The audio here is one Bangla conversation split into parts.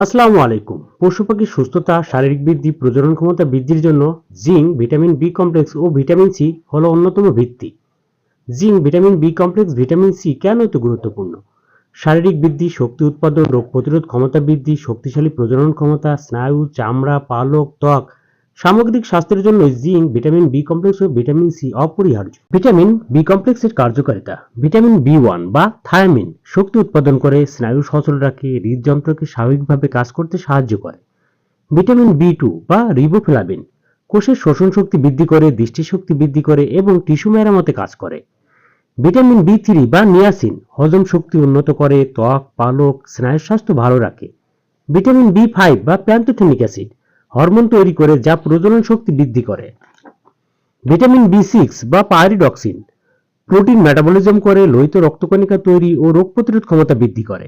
আসসালামু আলাইকুম। পশু পাখির সুস্থতা, শারীরিক বৃদ্ধি, প্রজনন ক্ষমতা বৃদ্ধির জন্য জিঙ্ক, ভিটামিন বি কমপ্লেক্স ও ভিটামিন সি হল অন্যতম ভিত্তি। Zinc, vitamin B complex, vitamin C কেন এত গুরুত্বপূর্ণ? শারীরিক বৃদ্ধি, শক্তি উৎপাদন, রোগ প্রতিরোধ ক্ষমতা বৃদ্ধি, শক্তিশালী প্রজনন ক্ষমতা, স্নায়ু, চামড়া, পালক, ত্বক সামগ্রিক স্বাস্থ্যের জন্য জিঙ্ক, ভিটামিন বি কমপ্লেক্স ও ভিটামিন সি অপরিহার্য। ভিটামিন বি কমপ্লেক্সের কার্যকারিতা, ভিটামিন বি ওয়ান বা থায়ামিন, শক্তি উৎপাদন করে স্নায়ু সচল রাখে, হৃদযন্ত্রকে স্বাভাবিকভাবে কাজ করতে সাহায্য করে। ভিটামিন বি টু বা রিবোফ্লাভিন কোষের শোষণ শক্তি বৃদ্ধি করে, দৃষ্টিশক্তি বৃদ্ধি করে এবং টিস্যু মেরামতে কাজ করে। ভিটামিন বি থ্রি বা নিয়াসিন, হজম শক্তি উন্নত করে, ত্বক, পালক, স্নায়ুর স্বাস্থ্য ভালো রাখে। ভিটামিন বি ফাইভ বা প্যান্থোথেনিক অ্যাসিড হরমোন তৈরি করে যা প্রজনন শক্তি বৃদ্ধি করে। ভিটামিন বি সিক্স বা পাইরিডক্সিন, প্রোটিন মেটাবলিজম করে, লোহিত রক্তকণিকা তৈরি ও রোগ প্রতিরোধ ক্ষমতা বৃদ্ধি করে।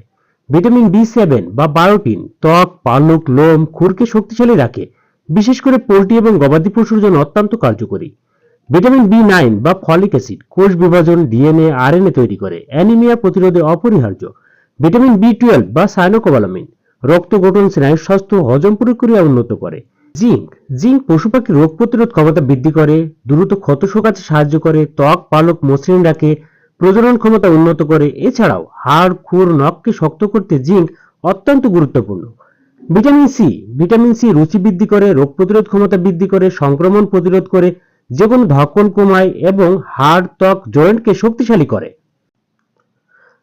ভিটামিন বি সেভেন বা বায়োটিন, ত্বক, পালক, লোম, খুরকে শক্তিশালী রাখে, বিশেষ করে পোল্ট্রি এবং গবাদি পশুর জন্য অত্যন্ত কার্যকরী। ভিটামিন বি নাইন বা ফলিক অ্যাসিড, কোষ বিভাজন ডিএনএ আরএনএ তৈরি করে, অ্যানিমিয়া প্রতিরোধে অপরিহার্য। ভিটামিন বি টুয়েলভ বা সাইনোকোবালামিন রক্ত গঠন স্নায়ুর স্বাস্থ্য হজম প্রক্রিয়া উন্নত করে। জিঙ্ক জিঙ্ক পশু পাখির রোগ প্রতিরোধ ক্ষমতা বৃদ্ধি করে, দ্রুত ক্ষত শোকাতে সাহায্য করে, ত্বক, পালক মসৃণ রাখে, প্রজনন ক্ষমতা উন্নত করে। এছাড়াও হাড়, খুর, নখকে শক্ত করতে জিঙ্ক অত্যন্ত গুরুত্বপূর্ণ। ভিটামিন সি ভিটামিন সি রুচি বৃদ্ধি করে, রোগ প্রতিরোধ ক্ষমতা বৃদ্ধি করে, সংক্রমণ প্রতিরোধ করে যে কোনো ধকল কমায় এবং হাড়, ত্বক, জয়েন্টকে শক্তিশালী করে।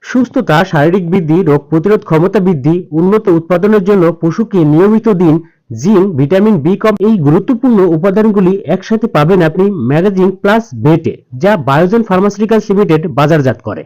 সুস্থতা, শারীরিক বৃদ্ধি, রোগ প্রতিরোধ ক্ষমতা বৃদ্ধি, উন্নত উৎপাদনের জন্য পশুকে নিয়মিত দিন, জিঙ্ক, ভিটামিন বি কম। এই গুরুত্বপূর্ণ উপাদানগুলি একসাথে পাবেন আপনি ম্যাগাজিন প্লাস বেটে, যা বায়োজেন ফার্মাসিউটিক্যালস লিমিটেড বাজারজাত করে।